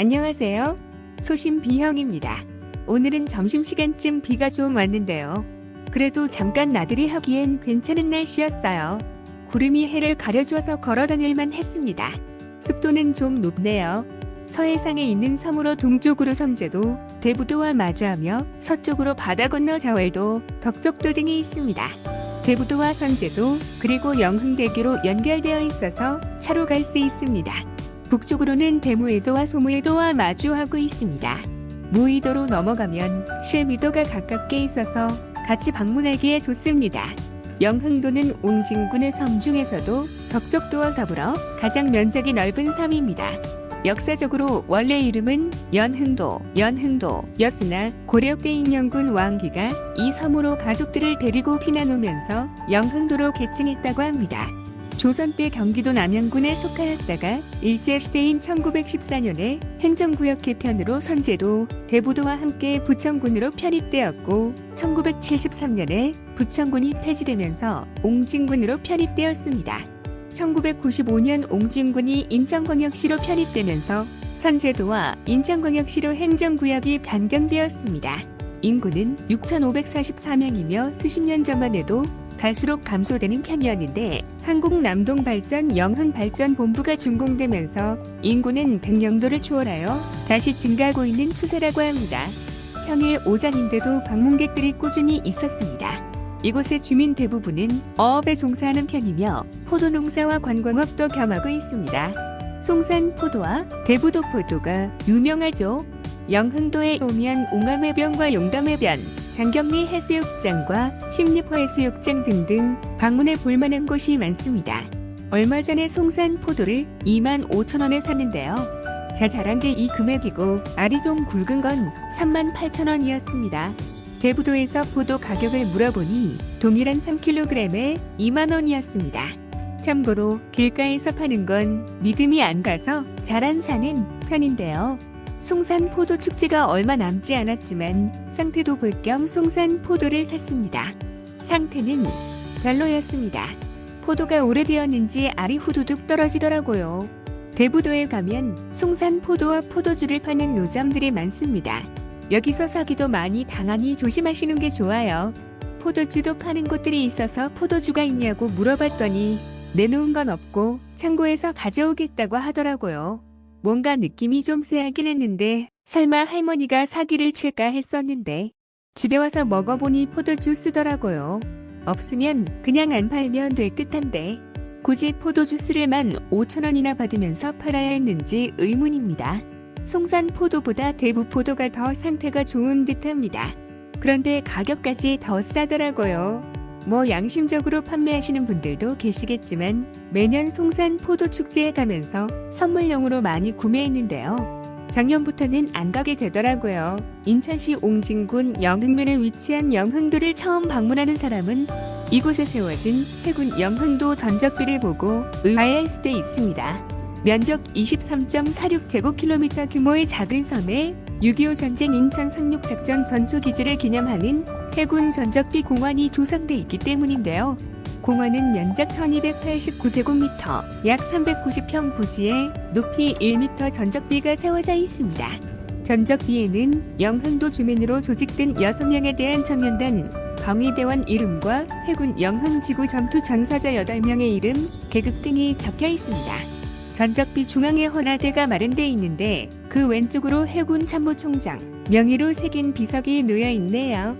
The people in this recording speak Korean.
안녕하세요. 소심 비형입니다. 오늘은 점심시간쯤 비가 좀 왔는데요. 그래도 잠깐 나들이 하기엔 괜찮은 날씨였어요. 구름이 해를 가려줘서 걸어다닐만 했습니다. 습도는 좀 높네요. 서해상에 있는 섬으로 동쪽으로 섬제도, 대부도와 마주하며 서쪽으로 바다 건너 자월도, 덕적도 등이 있습니다. 대부도와 선제도, 그리고 영흥대교로 연결되어 있어서 차로 갈 수 있습니다. 북쪽으로는 대무해도와 소무해도와 마주하고 있습니다. 무의도로 넘어가면 실미도가 가깝게 있어서 같이 방문하기에 좋습니다. 영흥도는 옹진군의 섬 중에서도 덕적도와 더불어 가장 면적이 넓은 섬입니다. 역사적으로 원래 이름은 연흥도, 연흥도, 였으나 고려대 인영군 왕기가 이 섬으로 가족들을 데리고 피난 오면서 영흥도로 개칭했다고 합니다. 조선 때 경기도 남양군에 속하였다가 일제시대인 1914년에 행정구역 개편으로 선제도, 대부도와 함께 부천군으로 편입되었고 1973년에 부천군이 폐지되면서 옹진군으로 편입되었습니다. 1995년 옹진군이 인천광역시로 편입되면서 선제도와 인천광역시로 행정구역이 변경되었습니다. 인구는 6,544명이며 수십 년 전만 해도 갈수록 감소되는 편이었는데 한국 남동 발전 영흥 발전 본부가 준공되면서 인구는 100명도를 초월하여 다시 증가하고 있는 추세라고 합니다. 평일 오전인데도 방문객들이 꾸준히 있었습니다. 이곳의 주민 대부분은 어업에 종사하는 편이며 포도 농사와 관광업도 겸하고 있습니다. 송산 포도와 대부도 포도가 유명하죠. 영흥도에 오면 옹암해변과 용담해변, 장경리 해수욕장과 심리포 해수욕장 등등 방문해 볼만한 곳이 많습니다. 얼마 전에 송산 포도를 2만 5천 원에 샀는데요. 자 잘한 게 이 금액이고 알이 좀 굵은 건 3만 8천 원이었습니다. 대부도에서 포도 가격을 물어보니 동일한 3kg에 2만 원이었습니다. 참고로 길가에서 파는 건 믿음이 안 가서 잘안 사는 편인데요. 송산 포도 축제가 얼마 남지 않았지만 상태도 볼 겸 송산 포도를 샀습니다. 상태는 별로였습니다. 포도가 오래되었는지 알이 후두둑 떨어지더라고요. 대부도에 가면 송산 포도와 포도주를 파는 노점들이 많습니다. 여기서 사기도 많이 당하니 조심하시는 게 좋아요. 포도주도 파는 곳들이 있어서 포도주가 있냐고 물어봤더니 내놓은 건 없고 창고에서 가져오겠다고 하더라고요. 뭔가 느낌이 좀 쎄하긴 했는데 설마 할머니가 사기를 칠까 했었는데 집에 와서 먹어보니 포도주 쓰더라고요. 없으면 그냥 안 팔면 될 듯한데 굳이 포도주스를만 5천원이나 받으면서 팔아야 했는지 의문입니다. 송산 포도보다 대부 포도가 더 상태가 좋은 듯합니다. 그런데 가격까지 더 싸더라고요. 뭐 양심적으로 판매하시는 분들도 계시겠지만 매년 송산 포도 축제에 가면서 선물용으로 많이 구매했는데요. 작년부터는 안 가게 되더라고요. 인천시 옹진군 영흥면에 위치한 영흥도를 처음 방문하는 사람은 이곳에 세워진 해군 영흥도 전적비를 보고 의아해할 수도 있습니다. 면적 23.46제곱킬로미터 규모의 작은 섬에 6.25 전쟁 인천 상륙 작전 전초 기지를 기념하는 해군 전적비 공원이 조성돼 있기 때문인데요. 공원은 면적 1289제곱미터, 약 390평 부지에 높이 1m 전적비가 세워져 있습니다. 전적비에는 영흥도 주민으로 조직된 6명에 대한 청년단 방위대원 이름과 해군 영흥지구 전투 전사자 8명의 이름, 계급 등이 적혀 있습니다. 전적비 중앙에 헌화대가 마련돼 있는데 그 왼쪽으로 해군 참모총장 명의로 새긴 비석이 놓여 있네요.